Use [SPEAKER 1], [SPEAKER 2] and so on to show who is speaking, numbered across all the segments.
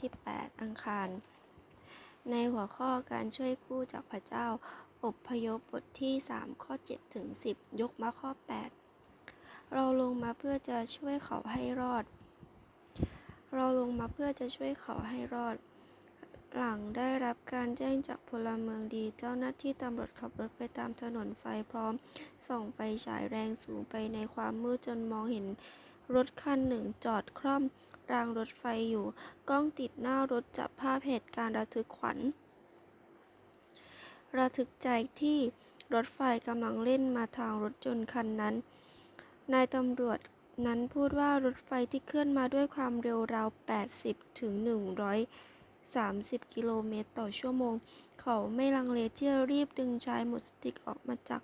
[SPEAKER 1] ที่ 8 อังคาร ในหัวข้อการช่วยกู้จากพระเจ้า อบพยพบทที่ 3 ข้อ 7 ถึง 10 ยกมาข้อ 8 เราลงมาเพื่อจะช่วยเขาให้รอด เราลงมาเพื่อจะช่วยเขาให้รอด หลังได้รับการแจ้งจากพลเมืองดี เจ้าหน้าที่ตำรวจขับรถไปตามถนนไฟพร้อม ส่องไฟฉายแรงสูงไปในความมืดจนมองเห็นรถคันหนึ่งจอดคร่อม รางรถไฟอยู่ กล้องติดหน้ารถจับภาพเหตุการณ์ระทึกขวัญ ระทึกใจที่รถไฟกำลังเล่นมาทางรถยนต์คันนั้น นายตำรวจนั้นพูดว่ารถไฟที่เคลื่อนมาด้วยความเร็วราว 80 ถึง 130 กิโลเมตรต่อชั่วโมง เขาไม่ลังเลที่จะรีบดึงชายหมดสติออกมาจาก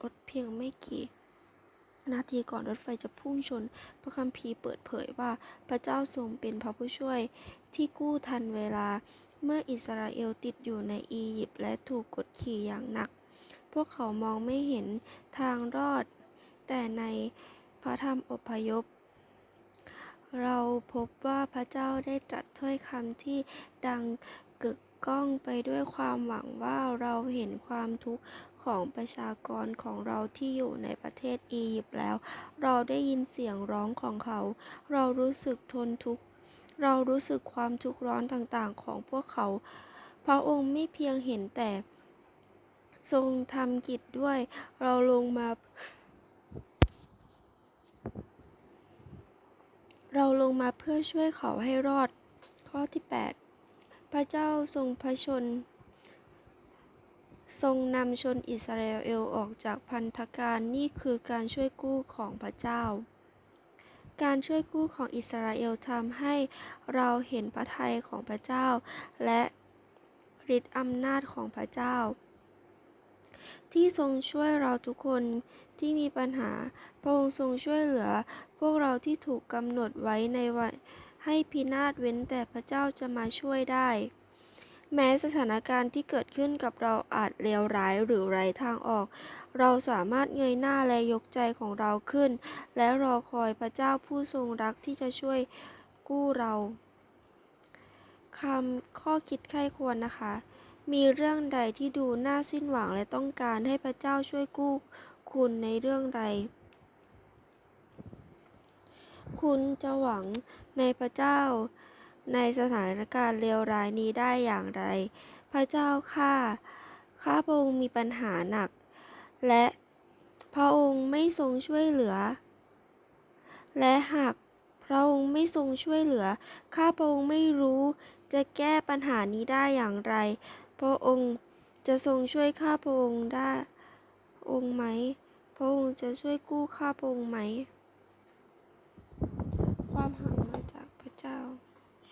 [SPEAKER 1] รถเพียงไม่กี่ นาทีก่อนรถไฟจะพุ่งชน พระคัมภีร์เปิดเผยว่าพระเจ้าทรงเป็นพระผู้ช่วยที่กู้ทันเวลา เมื่ออิสราเอลติดอยู่ในอียิปต์และถูกกดขี่อย่างหนัก พวกเขามองไม่เห็นทางรอด แต่ในพระธรรมอพยพ เราพบว่าพระเจ้าได้ตรัสถ้อยคำที่ดังกึกก้องไปด้วยความหวังว่าเราเห็นความทุกข์ ของประชากรของเราที่อยู่ในประเทศอียิปต์แล้ว เราได้ยินเสียงร้องของเขา เรารู้สึกทนทุกข์ เรารู้สึกความทุกข์ร้อนต่างๆของพวกเขา พระองค์ไม่เพียงเห็นแต่ ทรงทำกิจด้วย เราลงมา เราลงมาเพื่อช่วยเขาให้รอด ข้อที่ 8 พระเจ้าทรงพระชน ทรงนำชนอิสราเอลออกจากพันธการนี่คือการช่วยกู้ของพระเจ้า การช่วยกู้ของอิสราเอลทำให้เราเห็นพระทัยของพระเจ้า และฤทธิ์อำนาจของพระเจ้า ที่ทรงช่วยเราทุกคนที่มีปัญหา พระองค์ทรงช่วยเหลือ พวกเราที่ถูกกำหนดไว้ในวันให้พินาศเว้นแต่พระเจ้าจะมาช่วยได้ แม้สถานการณ์ที่เกิดขึ้นกับเราอาจเลวร้ายหรือไร้ทางออก เราสามารถเงยหน้าและยกใจของเราขึ้น และรอคอยพระเจ้าผู้ทรงรักที่จะช่วยกู้เราคำข้อคิดไข้ควรนะคะ มีเรื่องใดที่ดูน่าสิ้นหวังและต้องการให้พระเจ้าช่วยกู้คุณในเรื่องใด คุณจะหวังในพระเจ้า ในสถานการณ์เลวร้ายนี้ได้อย่างไร พระเจ้าข้าข้าพระองค์มีปัญหาหนัก และพระองค์ไม่ทรงช่วยเหลือ และหากพระองค์ไม่ทรงช่วยเหลือ ข้าพระองค์ไม่รู้จะแก้ปัญหานี้ได้อย่างไร พระองค์จะทรงช่วยข้าพระองค์ได้องค์ไหม พระองค์จะช่วยกู้ข้าพระองค์ไหม ความหวังมาจากพระเจ้า